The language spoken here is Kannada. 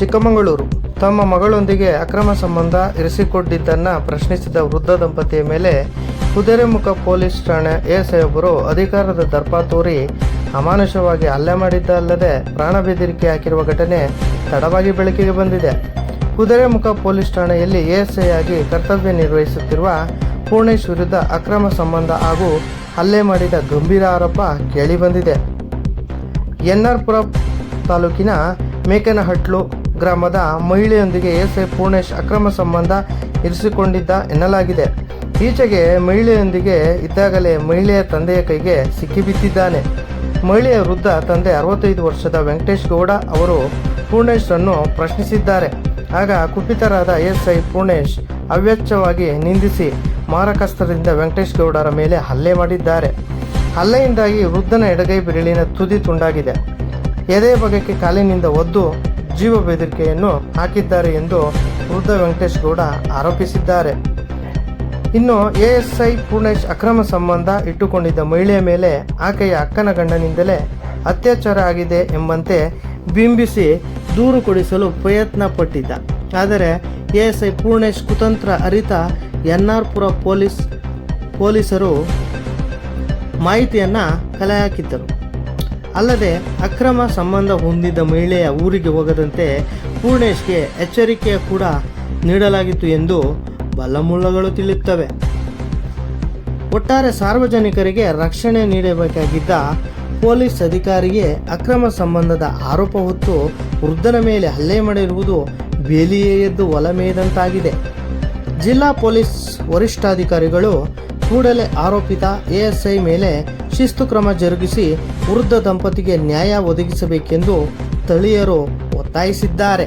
ಚಿಕ್ಕಮಗಳೂರು ತಮ್ಮ ಮಗಳೊಂದಿಗೆ ಅಕ್ರಮ ಸಂಬಂಧ ಇರಿಸಿಕೊಂಡಿದ್ದನ್ನು ಪ್ರಶ್ನಿಸಿದ ವೃದ್ಧ ದಂಪತಿಯ ಮೇಲೆ ಕುದುರೆಮುಖ ಪೊಲೀಸ್ ಠಾಣೆ ಎಎಸ್ಐ ಒಬ್ಬರು ಅಧಿಕಾರದ ದರ್ಪ ತೋರಿ ಅಮಾನುಷವಾಗಿ ಹಲ್ಲೆ ಮಾಡಿದ್ದಲ್ಲದೆ ಪ್ರಾಣ ಬೆದರಿಕೆ ಹಾಕಿರುವ ಘಟನೆ ತಡವಾಗಿ ಬೆಳಕಿಗೆ ಬಂದಿದೆ. ಕುದುರೆಮುಖ ಪೊಲೀಸ್ ಠಾಣೆಯಲ್ಲಿ ಎಎಸ್ಐ ಆಗಿ ಕರ್ತವ್ಯ ನಿರ್ವಹಿಸುತ್ತಿರುವ ಪೂರ್ಣೇಶ್ ವಿರುದ್ಧ ಅಕ್ರಮ ಸಂಬಂಧ ಹಾಗೂ ಹಲ್ಲೆ ಮಾಡಿದ ಗಂಭೀರ ಆರೋಪ ಕೇಳಿಬಂದಿದೆ. ಎನ್ಆರ್ಪುರ ತಾಲೂಕಿನ ಮೇಕನಹಟ್ಲು ಗ್ರಾಮದ ಮಹಿಳೆಯೊಂದಿಗೆ ಎಸ್ಐ ಪೂರ್ಣೇಶ್ ಅಕ್ರಮ ಸಂಬಂಧ ಇರಿಸಿಕೊಂಡಿದ್ದ ಎನ್ನಲಾಗಿದೆ. ಈಚೆಗೆ ಮಹಿಳೆಯೊಂದಿಗೆ ಇದ್ದಾಗಲೇ ಮಹಿಳೆಯ ತಂದೆಯ ಕೈಗೆ ಸಿಕ್ಕಿಬಿದ್ದಿದ್ದಾನೆ ಮಹಿಳೆಯ ವೃದ್ಧ ತಂದೆ ಅರವತ್ತೈದು ವರ್ಷದ ವೆಂಕಟೇಶ್ ಗೌಡ ಅವರು ಪೂರ್ಣೇಶ್ರನ್ನು ಪ್ರಶ್ನಿಸಿದ್ದಾರೆ. ಆಗ ಕುಪಿತರಾದ ಎಸ್ಐ ಪೂರ್ಣೇಶ್ ಅವ್ಯಚ್ಛವಾಗಿ ನಿಂದಿಸಿ ಮಾರಕಾಸ್ತ್ರದಿಂದ ವೆಂಕಟೇಶ್ ಗೌಡರ ಮೇಲೆ ಹಲ್ಲೆ ಮಾಡಿದ್ದಾರೆ. ಹಲ್ಲೆಯಿಂದಾಗಿ ವೃದ್ಧನ ಎಡಗೈ ಬೆರಳಿನ ತುದಿ ತುಂಡಾಗಿದೆ. ಎದೆ ಬಗೆಗೆ ಕಾಲಿನಿಂದ ಒದ್ದು ಜೀವ ಬೆದರಿಕೆಯನ್ನು ಹಾಕಿದ್ದಾರೆ ಎಂದು ವೃದ್ಧ ವೆಂಕಟೇಶ್ ಗೌಡ ಆರೋಪಿಸಿದ್ದಾರೆ. ಇನ್ನು ಎಎಸ್ಐ ಪೂರ್ಣೇಶ್ ಅಕ್ರಮ ಸಂಬಂಧ ಇಟ್ಟುಕೊಂಡಿದ್ದ ಮಹಿಳೆಯ ಮೇಲೆ ಆಕೆಯ ಅಕ್ಕನ ಗಂಡನಿಂದಲೇ ಅತ್ಯಾಚಾರ ಆಗಿದೆ ಎಂಬಂತೆ ಬಿಂಬಿಸಿ ದೂರು ಕೊಡಿಸಲು ಪ್ರಯತ್ನ ಪಟ್ಟಿದ್ದ ಆದರೆ ಎಎಸ್ಐ ಪೂರ್ಣೇಶ್ ಕುತಂತ್ರ ಅರಿತ ಎನ್ಆರ್ಪುರ ಪೊಲೀಸ್, ಪೊಲೀಸರು ಮಾಹಿತಿಯನ್ನು ಕಲೆ ಹಾಕಿದ್ದರು. ಅಲ್ಲದೆ ಅಕ್ರಮ ಸಂಬಂಧ ಹೊಂದಿದ್ದ ಮಹಿಳೆಯ ಊರಿಗೆ ಹೋಗದಂತೆ ಪೂರ್ಣೇಶ್ಗೆ ಎಚ್ಚರಿಕೆ ಕೂಡ ನೀಡಲಾಗಿತ್ತು ಎಂದು ಬಲ್ಲಮೂಲಗಳು ತಿಳಿಯುತ್ತವೆ. ಒಟ್ಟಾರೆ ಸಾರ್ವಜನಿಕರಿಗೆ ರಕ್ಷಣೆ ನೀಡಬೇಕಾಗಿದ್ದ ಪೊಲೀಸ್ ಅಧಿಕಾರಿಗೆ ಅಕ್ರಮ ಸಂಬಂಧದ ಆರೋಪ ಹೊತ್ತು ವೃದ್ಧನ ಮೇಲೆ ಹಲ್ಲೆ ಮಾಡಿರುವುದು ಬೇಲಿಯೇ ಎದ್ದು ಒಲಮೇದಂತಾಗಿದೆ ಜಿಲ್ಲಾ ಪೊಲೀಸ್ ವರಿಷ್ಠಾಧಿಕಾರಿಗಳು ಕೂಡಲೇ ಆರೋಪಿತ ಎಎಸ್ಐ ಮೇಲೆ ಶಿಸ್ತು ಕ್ರಮ ಜರುಗಿಸಿ ವೃದ್ಧ ದಂಪತಿಗೆ ನ್ಯಾಯ ಒದಗಿಸಬೇಕೆಂದು ಸ್ಥಳೀಯರು ಒತ್ತಾಯಿಸಿದ್ದಾರೆ.